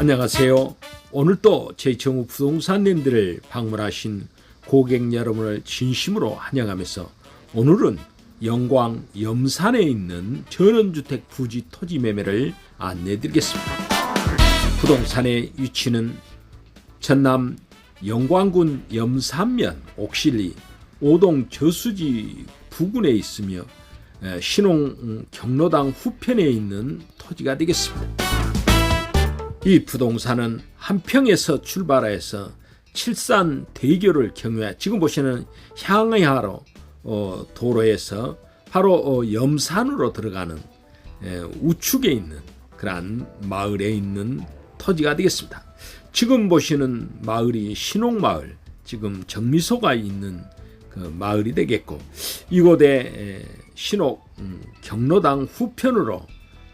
안녕하세요. 오늘 또 제이청우 부동산님들을 방문하신 고객 여러분을 진심으로 환영하면서 오늘은 영광 염산에 있는 전원주택 부지 토지 매매를 안내드리겠습니다. 부동산의 위치는 전남 영광군 염산면 옥실리 오동 저수지 부근에 있으며 에, 신홍 음, 경로당 후편에 있는 토지가 되겠습니다. 이 부동산은 한평에서 출발해서 칠산 대교를 경유해 지금 보시는 향의하로 어, 도로에서 바로 어, 염산으로 들어가는 에, 우측에 있는 그러한 마을에 있는 토지가 되겠습니다. 지금 보시는 마을이 신옥마을, 지금 정미소가 있는 그 마을이 되겠고 이곳에 에, 신옥 음, 경로당 후편으로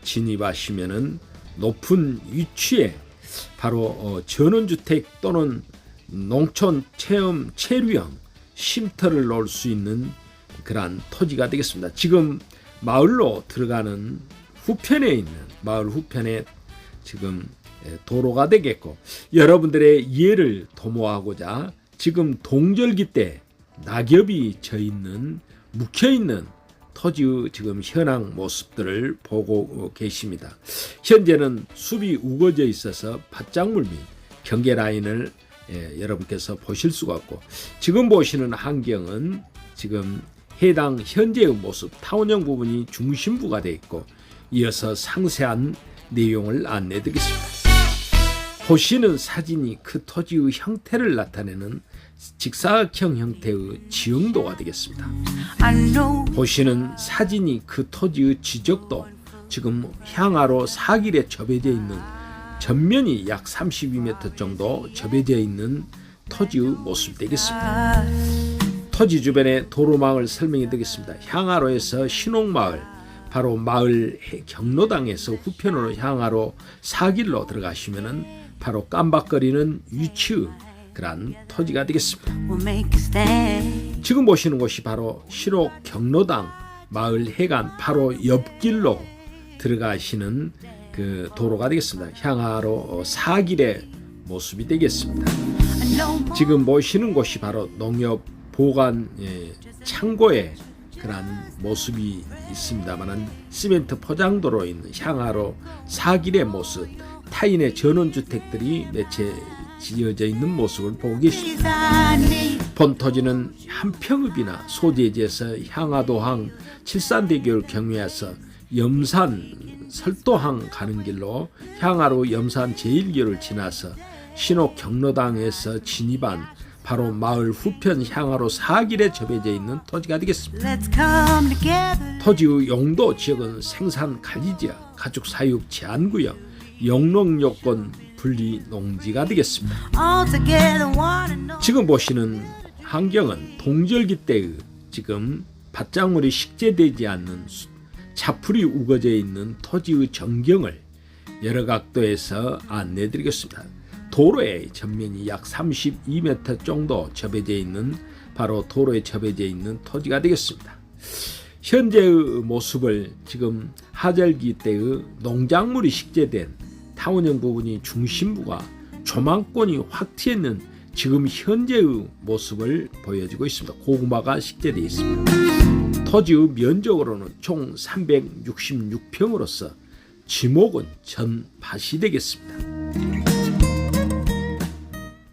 진입하시면은 높은 위치에 바로 어, 전원주택 또는 농촌 체험 체류형 쉼터를 놓을 수 있는 그러한 토지가 되겠습니다. 지금 마을로 들어가는 후편에 있는 마을 후편에 지금 에, 도로가 되겠고 여러분들의 이해를 도모하고자 지금 동절기 때 낙엽이 져 있는 묵혀 있는 토지의 지금 현황 모습들을 보고 계십니다. 현재는 숲이 우거져 있어서 밭작물 및 경계 라인을 예, 여러분께서 보실 수가 없고 지금 보시는 환경은 지금 해당 현재의 모습 타원형 부분이 중심부가 되어 있고 이어서 상세한 내용을 안내드리겠습니다. 보시는 사진이 그 토지의 형태를 나타내는 직사각형 형태의 지형도가 되겠습니다. 보시는 사진이 그 토지의 지적도 지금 향하로 사길에 접해져 있는 전면이 약 32m 정도 접해져 있는 토지의 모습 되겠습니다. 토지 주변의 도로망을 설명해 드리겠습니다. 향하로에서 신옥마을 바로 마을 해- 경로당에서 후편으로 향하로 사길로 들어가시면은 바로 깜박거리는 위치의 그러한 토지가 되겠습니다. 지금 보시는 곳이 바로 신옥 경로당 마을 해관 바로 옆길로 들어가시는 그 도로가 되겠습니다. 향하로 어, 사길의 모습이 되겠습니다. 지금 보시는 곳이 바로 농협 보관 예, 창고의 그러한 모습이 있습니다만은 시멘트 포장도로 있는 향하로 사길의 모습 타인의 전원주택들이 매체 지어져 있는 모습을 보고 계십니다. 본토지는 한평읍이나 소재지에서 향화도항 칠산대교를 경유해서 염산 설도항 가는 길로 향하로 염산 제1교를 지나서 신옥 경로당에서 진입한 바로 마을 후편 향하로 사길에 접해져 있는 토지가 되겠습니다. 토지의 용도 지역은 생산 관리지역, 가축 사육 제한구역, 영농 요건 분리 농지가 되겠습니다. 지금 보시는 환경은 동절기 때의 지금 밭작물이 식재되지 않는 수- 자풀이 우거져 있는 토지의 전경을 여러 각도에서 안내 드리겠습니다. 도로의 전면이 약 32m 정도 접해져 있는 바로 도로에 접해져 있는 토지가 되겠습니다. 현재의 모습을 지금 하절기 때의 농작물이 식재된 타원형 부분이 중심부가 조망권이 확 튀어있는 지금 현재의 모습을 보여주고 있습니다. 고구마가 식재되어 있습니다. 토지의 면적으로는 총 366평으로서 지목은 전밭이 되겠습니다.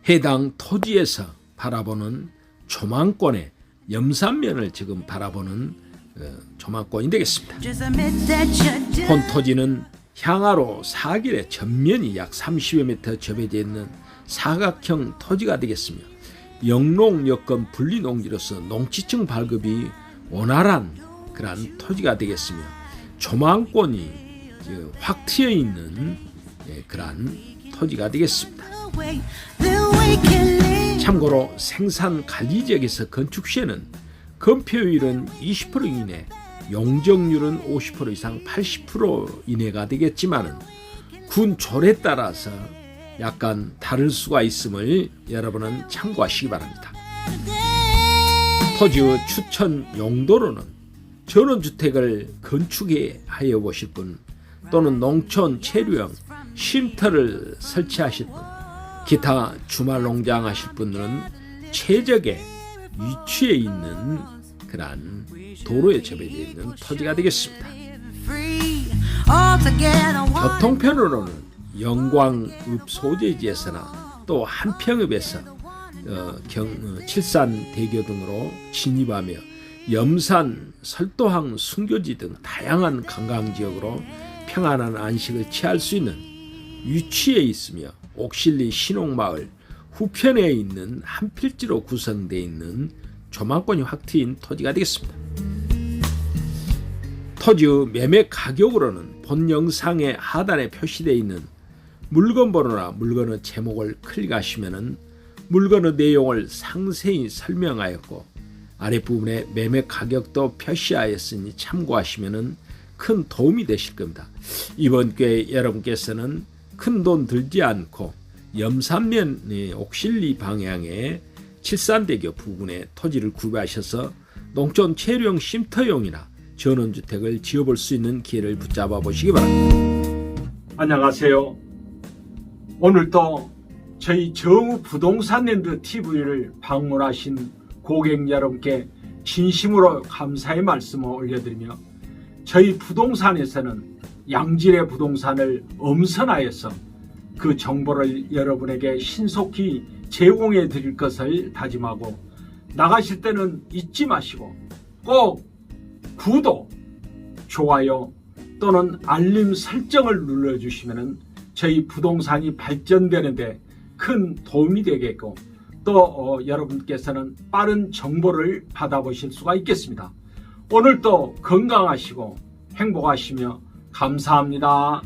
해당 토지에서 바라보는 조망권의 염산면을 지금 바라보는 어, 조망권이 되겠습니다. 본 토지는 향하로 사길의 전면이 약 30여 미터 접해져 있는 사각형 토지가 되겠으며 영농 여건 분리 농지로서 농지층 발급이 원활한 그러한 토지가 되겠으며 조망권이 확 트여 있는 예, 그러한 토지가 되겠습니다. 참고로 생산 관리 지역에서 건축 시에는 건폐율은 20% 이내, 용적률은 50% 이상 80% 이내가 되겠지만은 군 조례에 따라서 약간 다를 수가 있음을 여러분은 참고하시기 바랍니다. 토지의 추천 용도로는 전원주택을 건축해 하여 보실 분 또는 농촌 체류형 쉼터를 설치하실 분, 기타 주말 농장 하실 분들은 최적의 위치에 있는 그러한 도로에 접해져 있는 토지가 되겠습니다. 교통편으로는 영광읍 소재지에서나 또 한평읍에서 어, 경, 어, 칠산 대교 등으로 진입하며 염산, 설도항, 순교지 등 다양한 관광 지역으로 평안한 안식을 취할 수 있는 위치에 있으며 옥실리 신옥마을 후편에 있는 한 필지로 구성되어 있는 조망권이 확 트인 토지가 되겠습니다. 토지 매매 가격으로는 본 영상의 하단에 표시되어 있는 물건 번호나 물건의 제목을 클릭하시면은 물건의 내용을 상세히 설명하였고 아랫부분에 매매 가격도 표시하였으니 참고하시면은 큰 도움이 되실 겁니다. 이번 기회에 여러분께서는 큰 돈 들지 않고 염산면 의 옥실리 방향의 칠산대교 부근에 토지를 구매하셔서 농촌 체류용 쉼터용이나 전원주택을 지어볼 수 있는 기회를 붙잡아 보시기 바랍니다. 안녕하세요. 오늘도 저희 정우 부동산랜드 TV를 방문하신 고객 여러분께 진심으로 감사의 말씀을 올려드리며 저희 부동산에서는 양질의 부동산을 엄선하여서 그 정보를 여러분에게 신속히 제공해 드릴 것을 다짐하고 나가실 때는 잊지 마시고 꼭 구독, 좋아요 또는 알림 설정을 눌러주시면 저희 부동산이 발전되는데 큰 도움이 되겠고 또 어, 여러분께서는 빠른 정보를 받아보실 수가 있겠습니다. 오늘도 건강하시고 행복하시며 감사합니다.